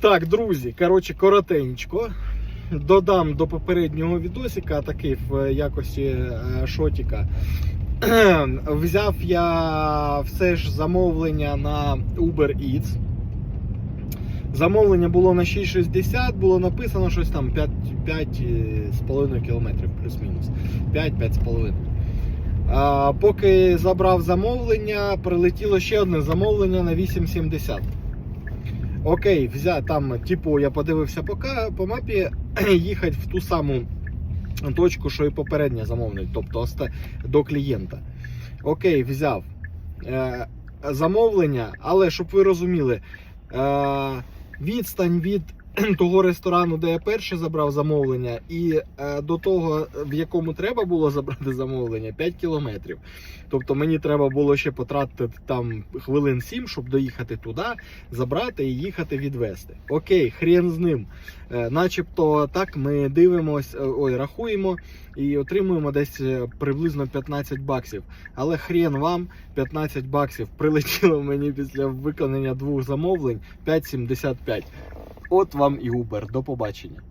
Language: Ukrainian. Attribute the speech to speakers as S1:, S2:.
S1: Так, друзі, коротше, коротенько. Додам до попереднього відосика, такий в якості е, шотіка. Взяв я все ж замовлення на Uber Eats. Замовлення було на 6,60, було написано щось там 5,5 кілометрів плюс-мінус. 5-5,5. А, поки забрав замовлення, прилетіло ще одне замовлення на 8,70. Окей, взяв там, типу, я подивився по, по мапі, їхати в ту саму точку, що і попереднє замовлення, тобто до клієнта. Окей, взяв е, замовлення, але щоб ви розуміли, е, відстань від того ресторану, де я перше забрав замовлення, і е, до того, в якому треба було забрати замовлення, 5 кілометрів. Тобто мені треба було ще потратити там хвилин 7, щоб доїхати туди, забрати і їхати відвести. Окей, хрен з ним. Е, начебто так ми дивимось, е, ой, рахуємо і отримуємо десь е, приблизно 15 баксів. Але хрен вам 15 баксів прилетіло мені після виконання двох замовлень 5,75. От вам і Uber. До побачення.